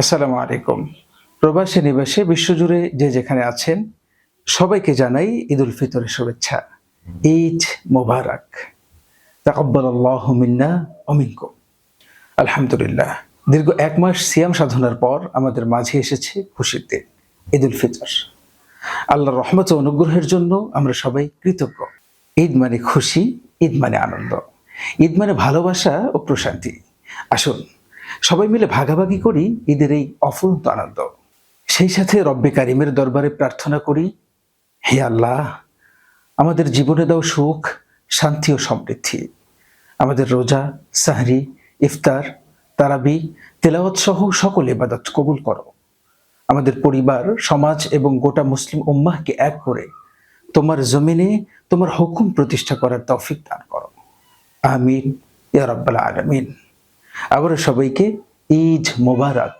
আসসালামু আলাইকুম। প্রবাসী নিবাসে বিশ্বজুড়ে যে যেখানে আছেন, সবাইকে জানাই ঈদ উল ফিতরের শুভেচ্ছা। ঈদ মোবারক। তাকব্বাল আল্লাহ মিন্না অমিনকুম আলহামদুলিল্লাহ। দীর্ঘ এক মাস সিয়াম সাধনার পর আমাদের মাঝে এসেছে খুশির দিন ঈদ উল ফিতর। আল্লাহর রহমত অনুগ্রহের জন্য আমরা সবাই কৃতজ্ঞ। ঈদ মানে খুশি, ঈদ মানে আনন্দ। ঈদ মানে ভালোবাসা ও প্রশান্তি। আসুন সবাই মিলে ভাগাভাগি করি ঈদের এই অফুরন্ত আনন্দ। সেই সাথে রব্বে কারিমের দরবারে প্রার্থনা করি, হে আল্লাহ, আমাদের জীবনে দাও সুখ, শান্তি ও সমৃদ্ধি। আমাদের রোজা, সাহরি, ইফতার, তারাবি, তেলাওয়াত সহ সকল ইবাদত কবুল করো। আমাদের পরিবার, সমাজ এবং গোটা মুসলিম উম্মাহকে এক করে তোমার জমিনে তোমার হুকুম প্রতিষ্ঠা করার তৌফিক দান করো। আমিন, ইয়া রাব্বাল আলামিন। আবারও সবাইকে ঈদ মোবারক।